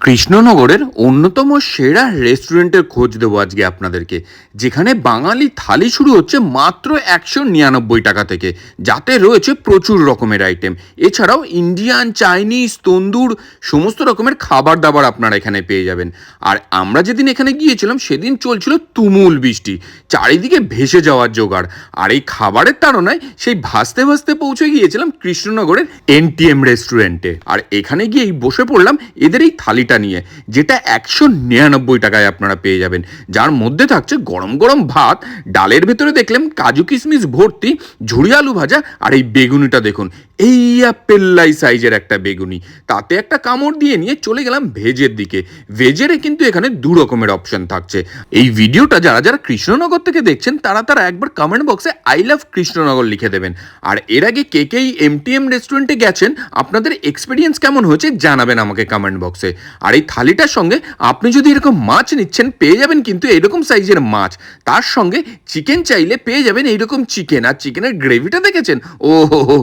কৃষ্ণনগরের অন্যতম সেরা রেস্টুরেন্টের খোঁজ দেবো আজকে আপনাদেরকে, যেখানে বাঙালি থালি শুরু হচ্ছে মাত্র একশো নিরানব্বই টাকা থেকে, যাতে রয়েছে প্রচুর রকমের আইটেম এছাড়াও ইন্ডিয়ান চাইনিজ তন্দুর, সমস্ত রকমের খাবার দাবার আপনারা এখানে পেয়ে যাবেন। আর আমরা যেদিন এখানে গিয়েছিলাম, সেদিন চলছিল তুমুল বৃষ্টি, চারিদিকে ভেসে যাওয়ার জোগাড়। আর এই খাবারের তাড়নায় সেই ভাসতে ভাসতে পৌঁছে গিয়েছিলাম কৃষ্ণনগরের এনটিএম রেস্টুরেন্টে। আর এখানে গিয়েই বসে পড়লাম এদের এই থালিটা নিয়ে, যেটা একশো নিরানব্বই টাকায় আপনারা পেয়ে যাবেন। যার মধ্যে থাকছে গরম গরম ভাত, ডালের ভেতরে দেখলাম কাজু কিশমিশ ভর্তি, ঝুড়ি আলু ভাজা, আর এই বেগুনিটা দেখুন। এই পেল্লাই সাইজের একটা বেগুনি। তাতে একটা কামড় দিয়ে নিয়ে চলে গেলাম ভেজের দিকে। ভেজেরে কিন্তু এখানে দু রকমের অপশন থাকছে। এই ভিডিওটা যারা যারা কৃষ্ণনগর থেকে দেখছেন, তারা তারা একবার কমেন্ট বক্সে আই লাভ কৃষ্ণনগর লিখে দেবেন। আর এর আগে কে কে এই এমটিএম রেস্টুরেন্টে গেছেন, আপনাদের এক্সপিরিয়েন্স কেমন হয়েছে জানাবেন আমাকে কমেন্ট বক্সে আর এই থালিটার সঙ্গে আপনি যদি এরকম মাছ নিচ্ছেন, পেয়ে যাবেন কিন্তু এরকম সাইজের মাছ। তার সঙ্গে চিকেন চাইলে পেয়ে যাবেন এইরকম চিকেন আর চিকেনের গ্রেভিটা দেখেছেন? ও হো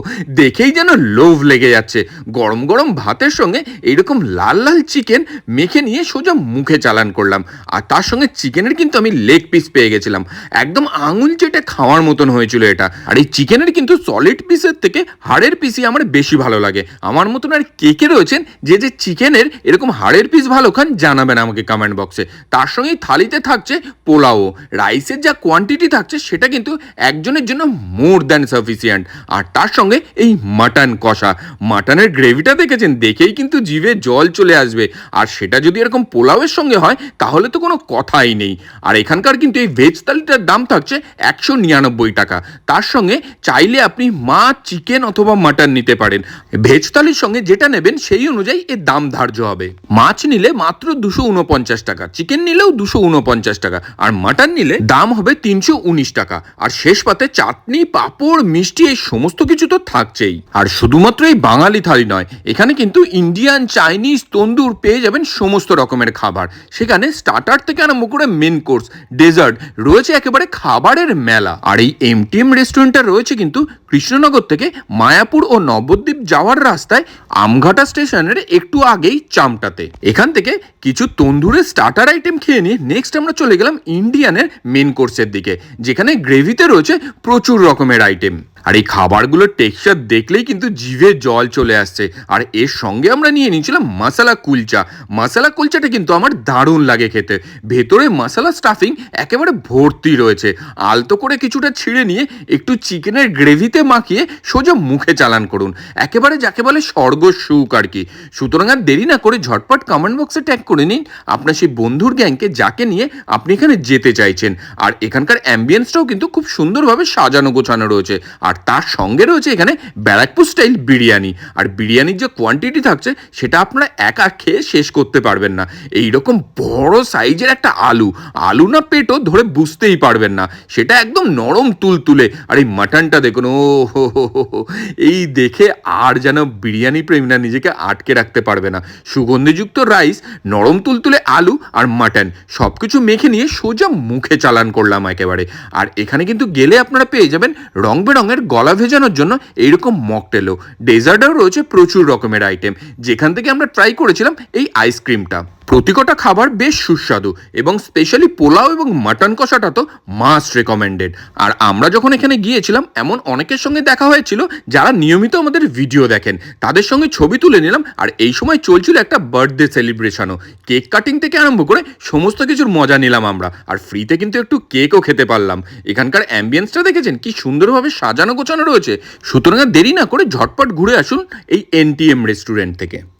দেখেই যেন লোভ লেগে যাচ্ছে। গরম গরম ভাতের সঙ্গে এইরকম লাল লাল চিকেন মেখে নিয়ে সোজা মুখে চালান করলাম। আর তার সঙ্গে চিকেনের কিন্তু আমি লেগ পিস পেয়ে গেছিলাম। একদম আঙুল চেটে খাওয়ার মতন হয়েছিল এটা। আর এই চিকেনের কিন্তু সলিড পিসের থেকে হাড়ের পিসই আমার বেশি ভালো লাগে। আমার মতন আর কে কে রয়েছেন যে যে চিকেনের এরকম হাড়ের পিস ভালো খান, জানাবেন আমাকে কমেন্ট বক্সে তার সঙ্গেই থালিতে থাকছে পোলাও। রাইসের যা কোয়ান্টিটি থাকছে, সেটা কিন্তু একজনের জন্য মোর দ্যান সাফিসিয়েন্ট আর তার সঙ্গে এই মাটন কষা। মাটনের গ্রেভিটা দেখেছেন? দেখেই কিন্তু জিভে জল চলে আসবে। আর সেটা যদি এরকম পোলাওয়ের সঙ্গে হয়, তাহলে তো কোনো কথাই নেই। আর এখানকার কিন্তু এই ভেজ থালিটার দাম থাকছে একশো নিরানব্বই টাকা। তার সঙ্গে চাইলে আপনি মাছ চিকেন অথবা মাটন নিতে পারেন। ভেজ থালির সঙ্গে যেটা নেবেন, সেই অনুযায়ী এর দাম ধার্য হবে। মাছ নিলে মাত্র দুশো উনপঞ্চাশ টাকা, চিকেন নিলেও দুশো উনপঞ্চাশ টাকা, আর মাটন নিলে দাম হবে তিনশো উনিশ টাকা। আর শেষ পাতে চাটনি, পাঁপড়, মিষ্টি, এই সমস্ত কিছু তো থাকছেই। আর শুধুমাত্র এই বাঙালি থালি নয়, এখানে কিন্তু ইন্ডিয়ান চাইনিজ তন্দুর পেয়ে যাবেন সমস্ত রকমের খাবার। সেখানে স্টার্টার থেকে আরম্ভ করে মেন কোর্স ডেজার্ট রয়েছে একেবারে খাবারের মেলা। আর এই এমটিএম রেস্টুরেন্টটা রয়েছে কিন্তু কৃষ্ণনগর থেকে মায়াপুর ও নবদ্বীপ যাওয়ার রাস্তায় আমঘাটা স্টেশনের একটু আগেই চামটাতে। এখান থেকে কিছু তন্দুরের স্টার্টার আইটেম খেয়ে নিয়ে নেক্সট আমরা চলে গেলাম ইন্ডিয়ানের মেন কোর্সের দিকে, যেখানে গ্রেভিতে রয়েছে প্রচুর রকমের আইটেম আর এই খাবারগুলোর টেক্সচার দেখলেই কিন্তু জিভে জল চলে আসছে। আর এর সঙ্গে আমরা নিয়ে নিয়েছিলাম মশালা কুলচা। মশালা কুলচাটা কিন্তু আমার দারুণ লাগে খেতে। ভেতরে মশালা স্টাফিং একেবারে ভর্তি রয়েছে। আলতো করে কিছুটা ছিঁড়ে নিয়ে একটু চিকেনের গ্রেভিতে মাখিয়ে সোজা মুখে চালান করুন। একেবারে যাকে বলে স্বর্গ সুখ আর কি। সুতরাং আর দেরি না করে ঝটপট কমেন্ট বক্সে ট্যাগ করে নিন আপনার সেই বন্ধুর গ্যাংকে যাকে নিয়ে আপনি এখানে যেতে চাইছেন। আর এখানকার অ্যাম্বিয়েন্সটাও কিন্তু খুব সুন্দরভাবে সাজানো গোছানো রয়েছে। আর তার সঙ্গে রয়েছে এখানে ব্যারাকপুর স্টাইল বিরিয়ানি। আর বিরিয়ানির যে কোয়ান্টিটি থাকছে, সেটা আপনারা একা খেয়ে শেষ করতে পারবেন না। এই রকম বড় সাইজের একটা আলু। আলু না পেটও ধরে বুঝতেই পারবেন না। সেটা একদম নরম তুলতুলে। আর এই মাটনটা দেখুন, ও হো। এই দেখে আর যেন বিরিয়ানি প্রেমীরা নিজেকে আটকে রাখতে পারবে না। সুগন্ধিযুক্ত রাইস নরম তুলতুলে আলু আর মাটন সব কিছু মেখে নিয়ে সোজা মুখে চালান করলাম একেবারে। আর এখানে কিন্তু গেলে আপনারা পেয়ে যাবেন রং বেরঙের গলা ভেজানোর জন্য এইরকম মকটেলও। ডেজার্টেও রয়েছে প্রচুর রকমের আইটেম। যেখান থেকে আমরা ট্রাই করেছিলাম এই আইসক্রিমটা প্রতিকটা খাবার বেশ সুস্বাদু এবং স্পেশালি পোলাও এবং মাটন কষাটা তো মাস্ট রেকমেন্ডেড আর আমরা যখন এখানে গিয়েছিলাম, এমন অনেকের সঙ্গে দেখা হয়েছিল যারা নিয়মিত আমাদের ভিডিও দেখেন। তাদের সঙ্গে ছবি তুলে নিলাম আর এই সময় চলছিল একটা বার্থডে সেলিব্রেশনও কেক কাটিং থেকে আরম্ভ করে সমস্ত কিছুর মজা নিলাম আমরা। আর ফ্রিতে কিন্তু একটু কেকও খেতে পারলাম। এখানকার অ্যাম্বিয়েন্সটা দেখেছেন? কি সুন্দরভাবে সাজানো গোছানো রয়েছে। সুতরাং দেরি না করে ঝটপট ঘুরে আসুন এই এনটিএম রেস্টুরেন্ট থেকে।